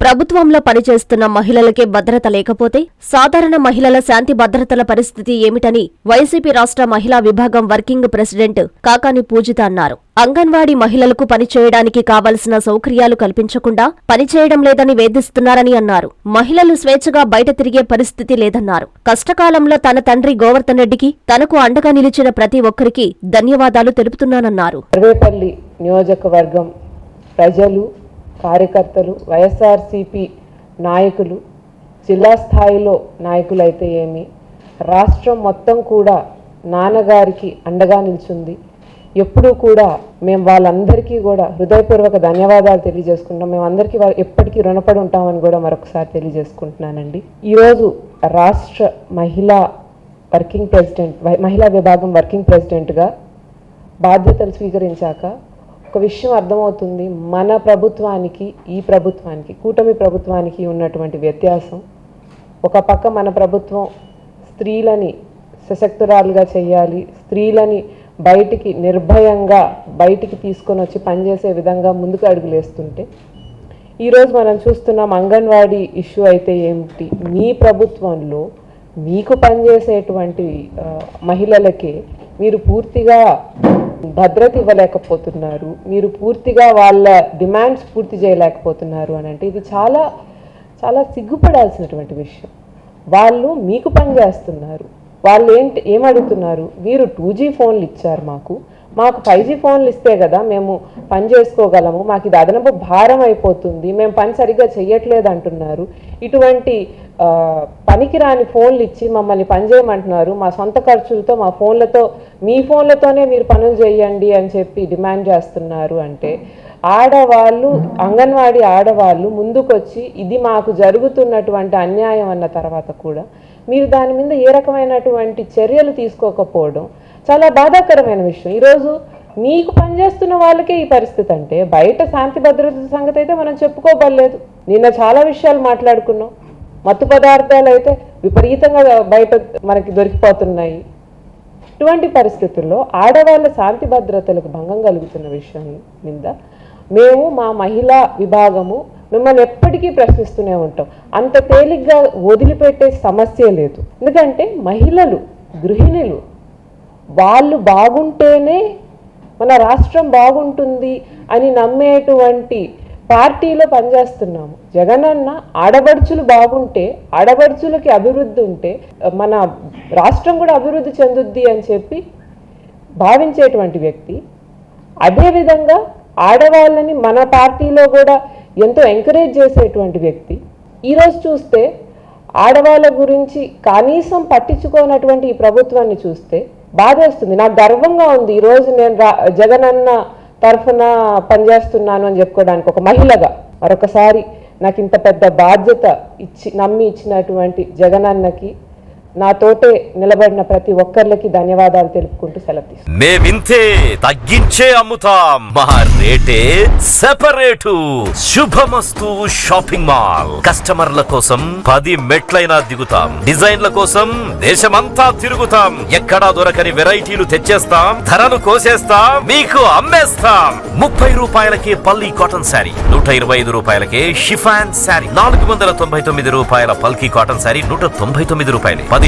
ప్రభుత్వంలో పనిచేస్తున్న మహిళలకే భద్రత లేకపోతే సాధారణ మహిళల శాంతి భద్రతల పరిస్థితి ఏమిటని వైసీపీ రాష్ట్ర మహిళా విభాగం వర్కింగ్ ప్రెసిడెంట్ కాకాని పూజిత అన్నారు. అంగన్వాడీ మహిళలకు పనిచేయడానికి కావలసిన సౌకర్యాలు కల్పించకుండా పనిచేయడం లేదని వేధిస్తున్నారని అన్నారు. మహిళలు స్వేచ్ఛగా బయట తిరిగే పరిస్థితి లేదన్నారు. కష్టకాలంలో తన తండ్రి గోవర్ధన్ రెడ్డికి తనకు అండగా నిలిచిన ప్రతి ఒక్కరికి ధన్యవాదాలు తెలుపుతున్నానన్నారు. నియోజకవర్గం ప్రజలు కార్యకర్తలు వైఎస్ఆర్సిపి నాయకులు జిల్లా స్థాయిలో నాయకులైతే ఏమి? రాష్ట్రం మొత్తం కూడా నాన్నగారికి అండగా నిల్చుంది. ఎప్పుడూ కూడా మేము వాళ్ళందరికీ కూడా హృదయపూర్వక ధన్యవాదాలు తెలియజేసుకుంటాం మేము అందరికీ ఎప్పటికీ రుణపడి ఉంటామని కూడా మరొకసారి తెలియజేసుకుంటున్నానండి. ఈరోజు రాష్ట్ర మహిళా వర్కింగ్ ప్రెసిడెంట్ మహిళా విభాగం వర్కింగ్ ప్రెసిడెంట్గా బాధ్యతలు స్వీకరించాక ఒక విషయం అర్థమవుతుంది. మన ప్రభుత్వానికి ఈ ప్రభుత్వానికి కూటమి ప్రభుత్వానికి ఉన్నటువంటి వ్యత్యాసం. ఒక పక్క మన ప్రభుత్వం స్త్రీలని సశక్తురాలుగా చేయాలి స్త్రీలని బయటికి నిర్భయంగా బయటికి తీసుకొని వచ్చి పనిచేసే విధంగా ముందుకు అడుగులేస్తుంటే ఈరోజు మనం చూస్తున్నాం అంగన్వాడీ ఇష్యూ అయితే ఏమిటి? మీ ప్రభుత్వంలో మీకు పనిచేసేటువంటి మహిళలకే మీరు పూర్తిగా భద్రత ఇవ్వలేకపోతున్నారు. మీరు పూర్తిగా వాళ్ళ డిమాండ్స్ పూర్తి చేయలేకపోతున్నారు అని అంటే ఇది చాలా చాలా సిగ్గుపడాల్సినటువంటి విషయం. వాళ్ళు మీకు పని చేస్తున్నారు. వాళ్ళు ఏంటి ఏం అడుగుతున్నారు? మీరు టూ జీ ఫోన్లు ఇచ్చారు మాకు. మాకు ఫైవ్ జీ ఫోన్లు ఇస్తే కదా మేము పని చేసుకోగలము మాకు ఇది అదనపు భారం అయిపోతుంది మేము పని సరిగ్గా చెయ్యట్లేదు అంటున్నారు. ఇటువంటి పనికిరాని ఫోన్లు ఇచ్చి మమ్మల్ని పని చేయమంటున్నారు. మా సొంత ఖర్చులతో మా ఫోన్లతో మీ ఫోన్లతోనే మీరు పనులు చేయండి అని చెప్పి డిమాండ్ చేస్తున్నారు అంటే ఆడవాళ్ళు అంగన్వాడీ ఆడవాళ్ళు ముందుకొచ్చి ఇది మాకు జరుగుతున్నటువంటి అన్యాయం అన్న తర్వాత కూడా మీరు దాని మీద ఏ రకమైనటువంటి చర్యలు తీసుకోకపోవడం చాలా బాధాకరమైన విషయం. ఈరోజు నీకు పనిచేస్తున్న వాళ్ళకే ఈ పరిస్థితి అంటే బయట శాంతి భద్రత సంగతి అయితే మనం చెప్పుకోబడలేదు. నిన్న చాలా విషయాలు మాట్లాడుకున్నాం. మత్తు పదార్థాలు అయితే విపరీతంగా బయట మనకి దొరికిపోతున్నాయి. ఇటువంటి పరిస్థితుల్లో ఆడవాళ్ళ శాంతి భద్రతలకు భంగం కలుగుతున్న విషయం మీద మేము మా మహిళా విభాగము మిమ్మల్ని ఎప్పటికీ ప్రశ్నిస్తూనే ఉంటాం. అంత తేలిగ్గా వదిలిపెట్టే సమస్య లేదు. ఎందుకంటే మహిళలు గృహిణులు వాళ్ళు బాగుంటేనే మన రాష్ట్రం బాగుంటుంది అని నమ్మేటువంటి పార్టీలో పనిచేస్తున్నాము. జగనన్న ఆడబడుచులు బాగుంటే ఆడబడుచులకి అభివృద్ధి ఉంటే మన రాష్ట్రం కూడా అభివృద్ధి చెందుద్ది అని చెప్పి భావించేటువంటి వ్యక్తి. అదేవిధంగా ఆడవాళ్ళని మన పార్టీలో కూడా ఎంతో ఎంకరేజ్ చేసేటువంటి వ్యక్తి. ఈరోజు చూస్తే ఆడవాళ్ళ గురించి కనీసం పట్టించుకోనటువంటి ఈ ప్రభుత్వాన్ని చూస్తే బాధేస్తుంది. నాకు గర్వంగా ఉంది. ఈరోజు నేను రా అన్న తరఫున పనిచేస్తున్నాను అని చెప్పుకోవడానికి ఒక మహిళగా మరొకసారి నాకు ఇంత పెద్ద బాధ్యత ఇచ్చి నమ్మి ఇచ్చినటువంటి జగనన్నకి నాతోటే నిలబడిన ప్రతి ఒక్కరికి ధన్యవాదాలు తెలుపుకుంటూ సెలవు తీసుకుంటాను. మేమింతే తగ్గించే అమ్ముతాం. మా రేటే సెపరేటు. శుభమస్తు షాపింగ్ మాల్. కస్టమర్ల కోసం పది మెట్లైనా దిగుతాం. డిజైన్ల కోసం దేశమంతా తిరుగుతాం. ఎక్కడా దొరకని వెరైటీలు తెచ్చేస్తాం. ధరను కోసేస్తాం. మీకు అమ్మేస్తాం. ముప్పై రూపాయలకే పల్లి కాటన్ శారీ నూట ఇరవై ఐదు రూపాయలకే షిఫాన్ శారీ నాలుగు వందల తొంభై తొమ్మిది రూపాయల పల్కి కాటన్ శారీ నూట తొంభై తొమ్మిది రూపాయలు. పది